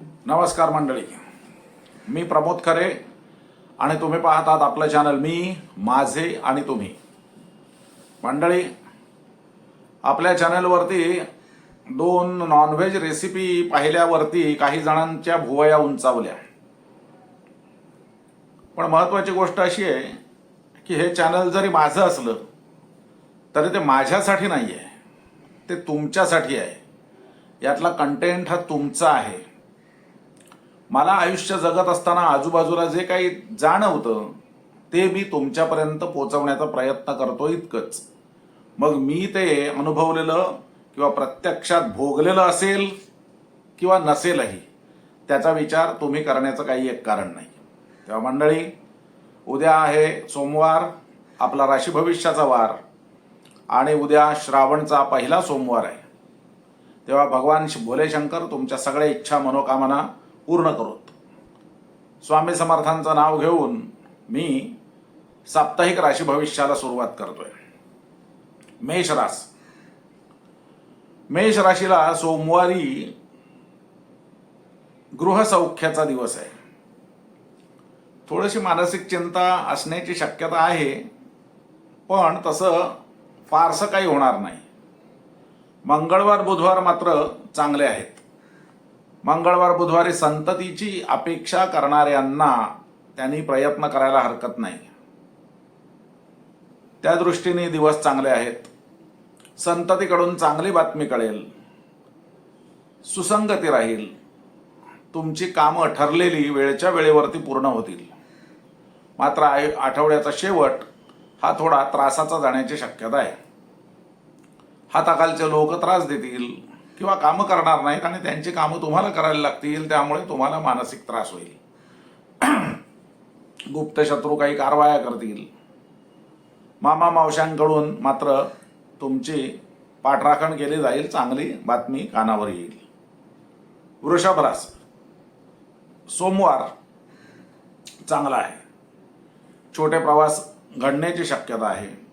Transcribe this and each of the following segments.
नमस्कार मंडळी. मी प्रमोद खरे आणि तुम्ही पाहतात आपलं चॅनल मी माझे आणि तुम्ही. मंडळी आपल्या चॅनलवरती दोन नॉनव्हेज रेसिपी पाहिल्यावरती काही जणांच्या भुवया उंचावल्या. पण महत्त्वाची गोष्ट अशी आहे की हे चॅनल जरी माझं असलं तरी ते माझ्यासाठी नाही आहे ते तुमच्यासाठी आहे. यातला कंटेंट हा तुमचा आहे. मला आयुष्य जगत असताना आजूबाजूला जे काही जाणवतं ते मी तुमच्यापर्यंत पोचवण्याचा प्रयत्न करतो इतकंच. मग मी ते अनुभवलेलं किंवा प्रत्यक्षात भोगलेलं असेल किंवा नसेलही त्याचा विचार तुम्ही करण्याचं काही एक कारण नाही. तेव्हा मंडळी उद्या आहे सोमवार आपला राशी भविष्याचा वार आणि उद्या श्रावणचा पहिला सोमवार आहे. तेव्हा भगवान भोले शंकर तुमच्या सगळ्या इच्छा मनोकामना पूर्ण करोत. स्वामी समर्थांचं नाव घेऊन मी साप्ताहिक राशी भविष्याला सुरुवात करतोय. मेष रास मेष राशीला सोमवारी गृहसौख्याचा दिवस आहे. थोडीशी मानसिक चिंता असण्याची शक्यता आहे पण तसं फारसं काही होणार नाही. मंगळवार बुधवार मात्र चांगले आहेत. मंगळवार बुधवारी संततीची अपेक्षा करणाऱ्यांना त्यांनी प्रयत्न करायला हरकत नाही. त्या दृष्टीने दिवस चांगले आहेत. संततीकडून चांगली बातमी कळेल. सुसंगती राहील. तुमची कामं ठरलेली वेळच्या वेळेवरती पूर्ण होतील. मात्र आय- आठवड्याचा शेवट हा थोडा त्रासाचा जाण्याची शक्यता आहे. हाताखालचे लोक त्रास देतील. किंवा कामं करणार नाहीत आणि त्यांची कामं तुम्हाला करायला लागतील त्यामुळे तुम्हाला मानसिक त्रास होईल. गुप्त शत्रू काही कारवाया करतील. मामा मावशांकडून मात्र तुमची पाठराखण केली जाईल चांगली बातमी कानावर येईल. वृषभ रास सोमवार चांगला आहे. छोटे प्रवास घडण्याची शक्यता आहे.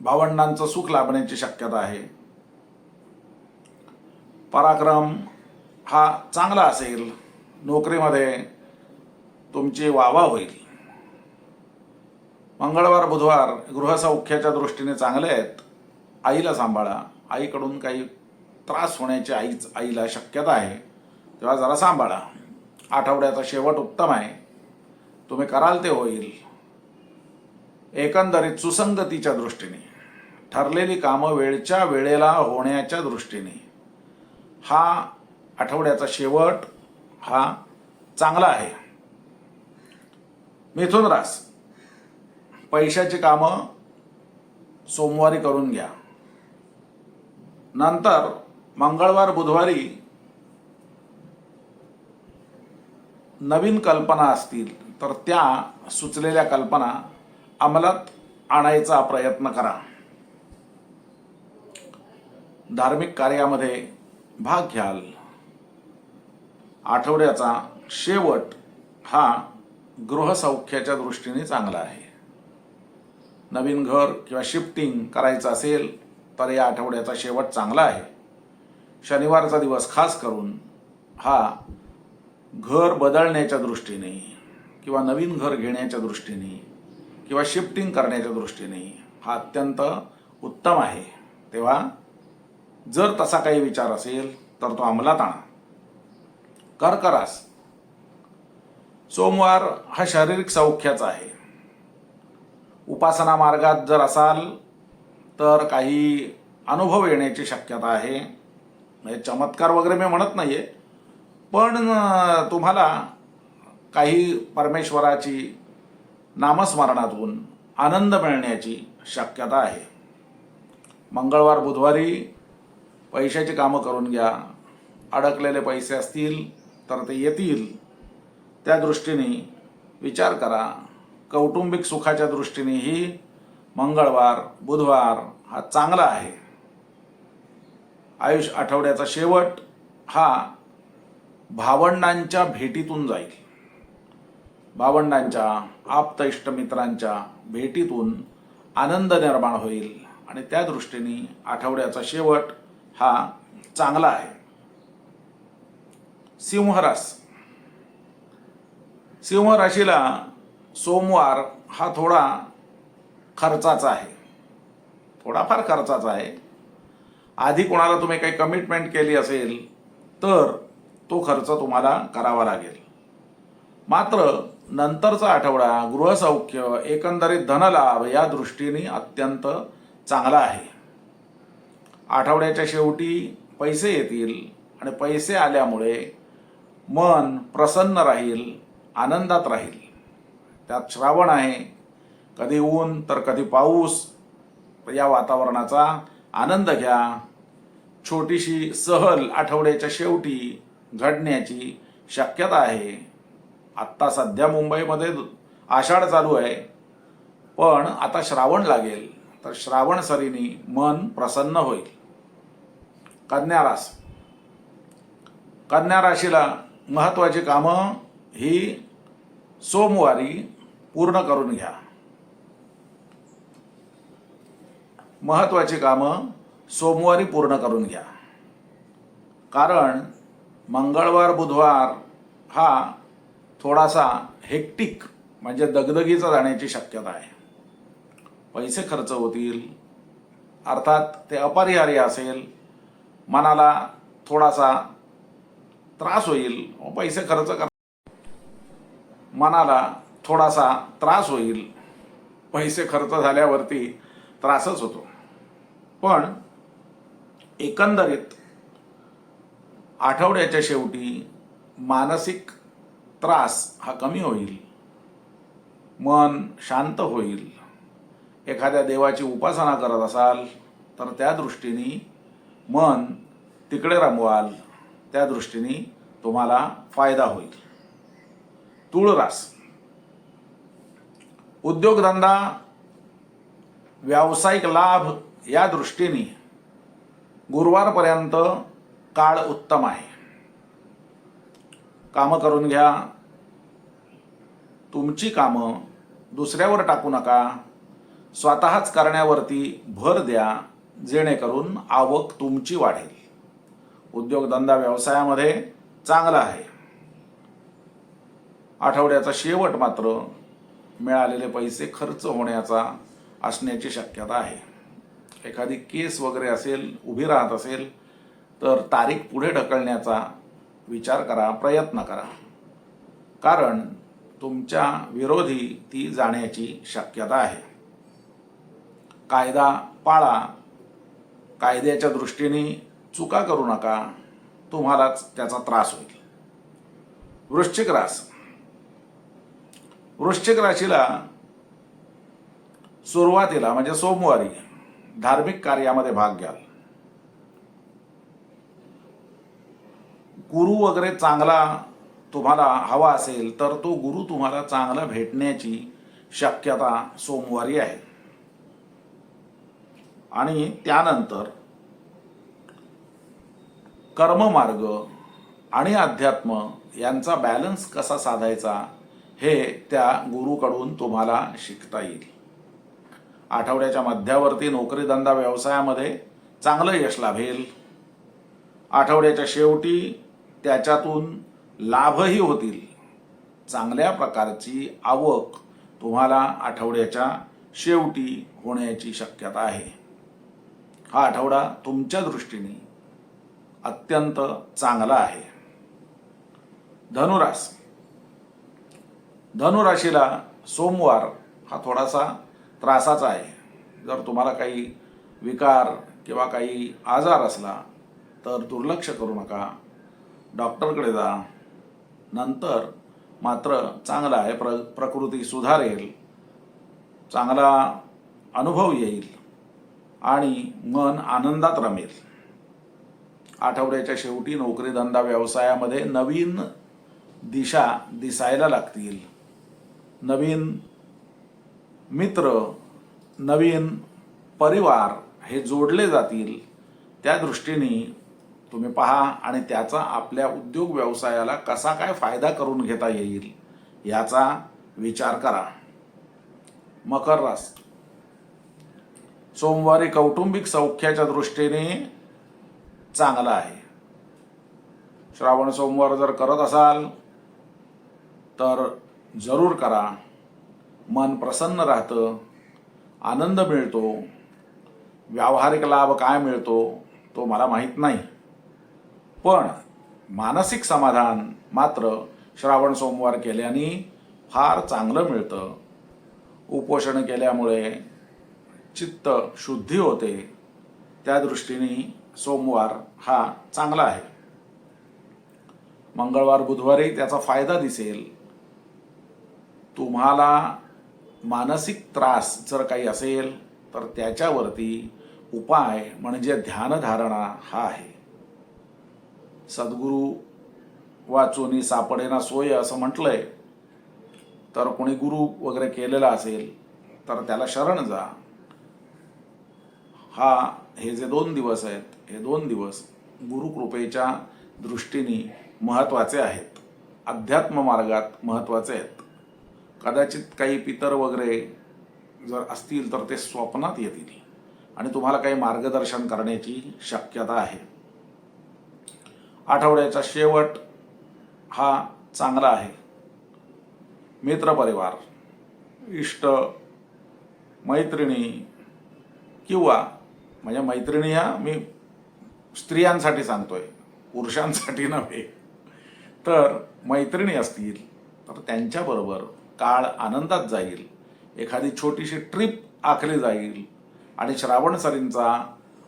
भावंडांचं सुख लाभण्याची शक्यता आहे. पराक्रम हा चांगला असेल नोकरीमध्ये तुमची वावा होईल. मंगळवार बुधवार गृहसौख्याच्या दृष्टीने चांगले आहेत. आईला सांभाळा. आईकडून काही त्रास होण्याची आईच आईला शक्यता आहे. तेव्हा जरा सांभाळा. आठवड्याचा शेवट उत्तम आहे. तुम्ही कराल ते होईल. एकंदरीत सुसंगतीच्या दृष्टीने. ठरलेली कामं वेळच्या वेळेला होण्याच्या दृष्टीने. हा आठवड्याचा शेवट हा चांगला आहे. मिथुन रास पैशाची कामं सोमवारी करून घ्या. नंतर मंगळवार बुधवारी नवीन कल्पना असतील तर त्या सुचलेल्या कल्पना अंमलात आणायचा प्रयत्न करा. धार्मिक कार्यामध्ये भाग घ्याल. आठवड्याचा शेवट हा गृहसौख्याच्या दृष्टीने चांगला आहे. नवीन घर किंवा शिफ्टिंग करायचं असेल तर या आठवड्याचा शेवट चांगला आहे. शनिवारचा दिवस खास करून हा घर बदलण्याच्या दृष्टीने किंवा नवीन घर घेण्याच्या दृष्टीने किंवा शिफ्टिंग करण्याच्या दृष्टीने हा अत्यंत उत्तम आहे. तेव्हा जर तसा काही विचार असेल तर तो अंमलात आणा. कर्करास. सोमवार हा शारीरिक सौख्याचा आहे. उपासना मार्गात जर असाल तर काही अनुभव येण्याची शक्यता आहे. म्हणजे चमत्कार वगैरे मी म्हणत नाही आहे पण तुम्हाला काही परमेश्वराची नामस्मरणातून आनंद मिळण्याची शक्यता आहे. मंगळवार बुधवारी पैशाची कामं करून घ्या. अडकलेले पैसे असतील तर ते येतील. त्या दृष्टीने विचार करा. कौटुंबिक सुखाच्या दृष्टीनेही मंगळवार बुधवार हा चांगला आहे. आयुष आठवड्याचा शेवट हा भावंडांच्या भेटीतून जाईल. भावंडांच्या आप्त इष्टमित्रांच्या भेटीतून आनंद निर्माण होईल. आणि त्या दृष्टीने आठवड्याचा शेवट हा चांगला आहे. सिंहरास सिंह राशीला सोमवार हा थोडा खर्चाचा आहे. थोडाफार खर्चाचा आहे. आधी कोणाला तुम्ही काही कमिटमेंट केली असेल तर तो खर्च तुम्हाला करावा लागेल. मात्र नंतरचा आठवडा गृहसौख्य एकंदरीत धनलाभ या दृष्टीने अत्यंत चांगला आहे. आठवड्याच्या शेवटी पैसे येतील आणि पैसे आल्यामुळे मन प्रसन्न राहील आनंदात राहील. त्यात श्रावण आहे. कधी ऊन तर कधी पाऊस. या वातावरणाचा आनंद घ्या. छोटीशी सहल आठवड्याच्या शेवटी घडण्याची शक्यता आहे. आत्ता सध्या मुंबईमध्ये आषाढ चालू आहे. पण आता श्रावण लागेल. तर श्रावण सरीने मन प्रसन्न होईल. कन्या रास कन्या राशीला महत्वाची कामं ही सोमवारी पूर्ण करून घ्या. महत्त्वाची कामं सोमवारी पूर्ण करून घ्या. कारण मंगळवार बुधवार हा थोडासा हेक्टिक म्हणजे दगदगीचा जाण्याची शक्यता आहे. पैसे खर्च होतील अर्थात ते अपरिहार्य असेल मनाला थोडासा त्रास होईल. पैसे खर्च कर मनाला थोडासा त्रास होईल. पैसे खर्च झाल्यावरती त्रासच होतो. पण एकंदरीत आठवड्याच्या शेवटी मानसिक त्रास हा कमी होईल. मन शांत होईल. एखाद्या देवाची उपासना करत असाल तर त्या दृष्टीने मन तिकडे रमवाल त्या दृष्टीने तुम्हाला फायदा होईल. तुळरास उद्योगधंदा व्यावसायिक लाभ या दृष्टीने गुरुवारपर्यंत काळ उत्तम आहे. कामं करून घ्या. तुमची कामं दुसऱ्यावर टाकू नका. स्वतःच करण्यावरती भर द्या. जेणेकरून आवक तुमची वाढेल. उद्योगधंदा व्यवसायामध्ये चांगला आहे. आठवड्याचा शेवट मात्र मिळालेले पैसे खर्च होण्याचा असण्याची शक्यता आहे. एखादी केस वगैरे असेल उभी राहत असेल तर तारीख पुढे ढकलण्याचा विचार करा प्रयत्न करा. कारण तुमच्या विरोधी ती जाण्याची शक्यता आहे. कायदा पाळा कायद्याच्या दृष्टीने चुका करू नका तुम्हालाच त्याचा त्रास होईल. वृश्चिक रास वृश्चिक राशीला सुरुवातीला म्हणजे सोमवारी धार्मिक कार्यामध्ये भाग घ्याल. गुरु वगैरे चांगला तुम्हाला हवा असेल तर तो गुरु तुम्हाला चांगला भेटण्याची शक्यता सोमवारी आहे. आणि त्यानंतर कर्ममार्ग आणि अध्यात्म यांचा बॅलन्स कसा साधायचा हे त्या गुरुकडून तुम्हाला शिकता येईल. आठवड्याच्या मध्यावरती नोकरीधंदा व्यवसायामध्ये चांगलं यश लाभेल. आठवड्याच्या शेवटी त्याच्यातून लाभही होतील. चांगल्या प्रकारची आवक तुम्हाला आठवड्याच्या शेवटी होण्याची शक्यता आहे. हा आठवडा तुमच्या दृष्टीने अत्यंत चांगला आहे. धनुरास धनुराशीला सोमवार हा थोडासा त्रासाचा आहे. जर तुम्हाला काही विकार किंवा काही आजार असला तर दुर्लक्ष करू नका. डॉक्टरकडे जा. नंतर मात्र चांगला आहे. प्र प्रकृती सुधारेल. चांगला अनुभव येईल. आणि मन आनंदात रमेल. आठवड्याच्या शेवटी नोकरी धंदा व्यवसायामध्ये नवीन दिशा दिसायला लागतील. नवीन मित्र नवीन परिवार हे जोडले जातील. त्या दृष्टीने तुम्ही पहा आणि त्याचा आपल्या उद्योग व्यवसायाला कसा काय फायदा करून घेता येईल याचा विचार करा. मकर रास सोमवारी कौटुंबिक सौख्याच्या दृष्टीने चांगला आहे. श्रावण सोमवार जर करत असाल तर जरूर करा. मन प्रसन्न राहतं आनंद मिळतो. व्यावहारिक लाभ काय मिळतो तो मला माहीत नाही. पण मानसिक समाधान मात्र श्रावण सोमवार केल्याने फार चांगलं मिळतं. उपोषण केल्यामुळे चित्त शुद्धी होते त्या दृष्टीने सोमवार हा चांगला आहे. मंगळवार बुधवारी त्याचा फायदा दिसेल. तुम्हाला मानसिक त्रास जर काही असेल तर त्याच्यावरती उपाय म्हणजे ध्यानधारणा हा आहे. सद्गुरू वाचूनी सापडेना सोय असं म्हटलंय. तर कोणी गुरु वगैरे केलेला असेल तर त्याला शरण जा. हा हे जे दोन दिवस आहेत हे दोन दिवस गुरुकृपेच्या दृष्टीने महत्त्वाचे आहेत. अध्यात्म मार्गात महत्त्वाचे आहेत. कदाचित काही पितर वगैरे जर असतील तर ते स्वप्नात येतील आणि तुम्हाला काही मार्गदर्शन करण्याची शक्यता आहे. आठवड्याचा शेवट हा चांगला आहे. मित्रपरिवार इष्ट मैत्रिणी किंवा माझ्या मैत्रिणी ह्या मी स्त्रियांसाठी सांगतोय पुरुषांसाठी नव्हे. तर मैत्रिणी असतील तर त्यांच्याबरोबर काळ आनंदात जाईल एखादी छोटीशी ट्रिप आखली जाईल आणि श्रावणसरींचा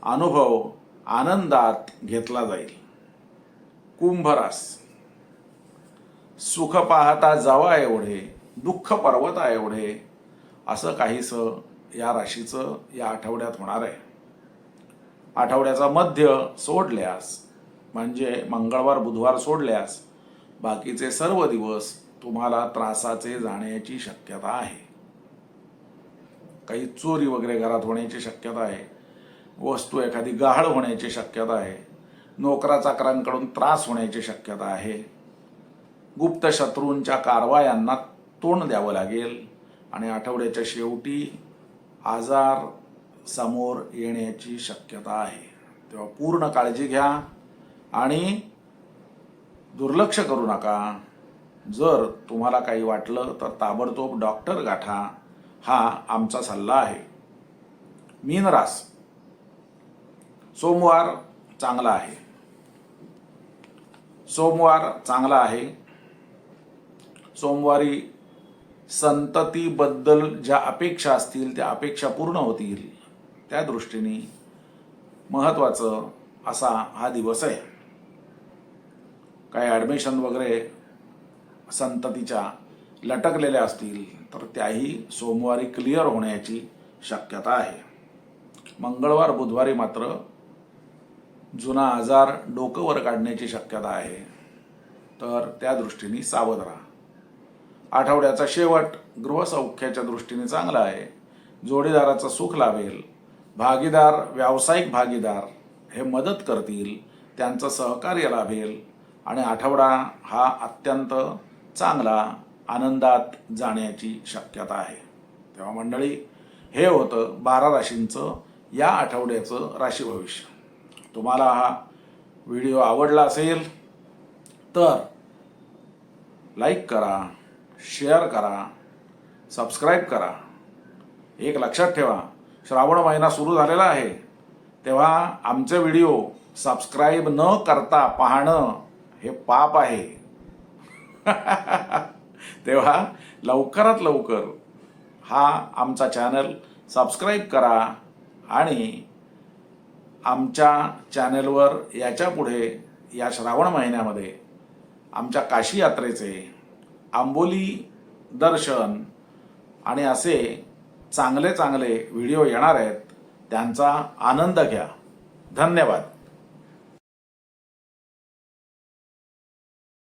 अनुभव आनंदात घेतला जाईल. कुंभरास सुख पाहता जावा एवढे दुःख पर्वता एवढे असं काहीसं या राशीचं या आठवड्यात होणार आहे. आठवड्याचा मध्य सोडल्यास म्हणजे मंगळवार बुधवार सोडल्यास बाकीचे सर्व दिवस तुम्हाला त्रासाचे जाण्याची शक्यता आहे. काही चोरी वगैरे घरात होण्याची शक्यता आहे. वस्तू एखादी गहाळ होण्याची शक्यता आहे. नोकरा चाकरांकडून त्रास होण्याची शक्यता आहे. गुप्त शत्रूंच्या कारवायांना तोंड द्यावं लागेल. आणि आठवड्याच्या शेवटी आजार समोर येण्याची शक्यता आहे. तेव्हा पूर्ण काळजी घ्या आणि दुर्लक्ष करू नका. जर तुम्हाला काही वाटलं तर ताबडतोब डॉक्टर गाठा. हा आमचा सल्ला आहे. मीनरास सोमवार चांगला आहे. सोमवार चांगला आहे. सोमवारी संततीबद्दल ज्या अपेक्षा असतील त्या अपेक्षा पूर्ण होतील. त्या दृष्टीने महत्त्वाचं असा हा दिवस आहे. काही ॲडमिशन वगैरे संततीच्या लटकलेल्या असतील तर त्याही सोमवारी क्लिअर होण्याची शक्यता आहे. मंगळवार बुधवारी मात्र जुना आजार डोकं वर काढण्याची शक्यता आहे. तर त्या दृष्टीने सावध राहा. आठवड्याचा शेवट गृहसौख्याच्या दृष्टीने चांगला आहे. जोडीदाराचं सुख लाभेल. भागीदार व्यावसायिक भागीदार हे मदत करतील त्यांचं सहकार्य लाभेल आणि आठवडा हा अत्यंत चांगला आनंदात जाण्याची शक्यता आहे. तेव्हा मंडळी हे होतं बारा राशींचं या आठवड्याचं राशी भविष्य तुम्हाला हा व्हिडिओ आवडला असेल तर लाईक करा शेअर करा सबस्क्राईब करा. एक लक्षात ठेवा श्रावण महिना सुरू झालेला आहे. तेव्हा आमचे व्हिडिओ सबस्क्राईब न करता पाहणं हे पाप आहे. तेव्हा लवकरात लवकर हा आमचा चॅनल सबस्क्राईब करा आणि आमच्या चॅनलवर याच्यापुढे या श्रावण महिन्यामध्ये आमच्या काशी यात्रेचे आंबोली दर्शन आणि असे चांगले चांगले व्हिडिओ येणार आहेत. त्यांचा आनंद घ्या. धन्यवाद.